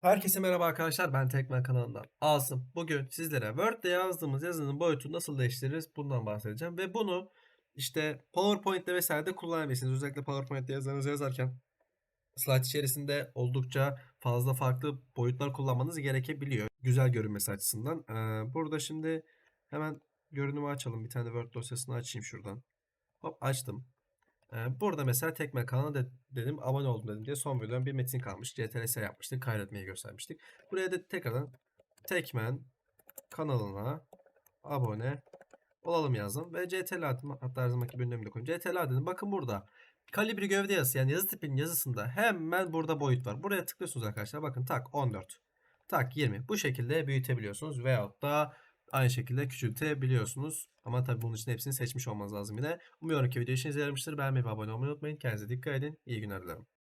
Herkese merhaba arkadaşlar ben Tekmen kanalından Asım. Bugün sizlere Word'de yazdığımız yazının boyutunu nasıl değiştiririz bundan bahsedeceğim. Ve bunu işte PowerPoint'te vesaire de kullanabilirsiniz. Özellikle PowerPoint'te yazılarınızı yazarken slide içerisinde oldukça fazla farklı boyutlar kullanmanız gerekebiliyor. Güzel görünmesi açısından. Ee, burada şimdi hemen görünümü açalım. Bir tane Word dosyasını açayım şuradan. Hop açtım. Burada mesela Tekmen kanalına de- dedim abone oldum dedim diye son videodan bir metin kalmış. CTRS yapmıştık. Kaydetmeyi göstermiştik. Buraya da tekrardan Tekmen kanalına abone olalım yazdım. Ve CTRL adım hatta her zamanki bölümümü de koyayım. CTRL dedim. Bakın burada kalibri gövde yazısı yani yazı tipinin yazısında hemen burada boyut var. Buraya tıklıyorsunuz arkadaşlar. Bakın tak 14. Tak 20. Bu şekilde büyütebiliyorsunuz. Veyahut da aynı şekilde küçültebiliyorsunuz. Ama tabii bunun için hepsini seçmiş olmanız lazım yine. Umuyorum ki video işinize yaramıştır. Beğenmeyi ve abone olmayı unutmayın. Kendinize dikkat edin. İyi günler dilerim.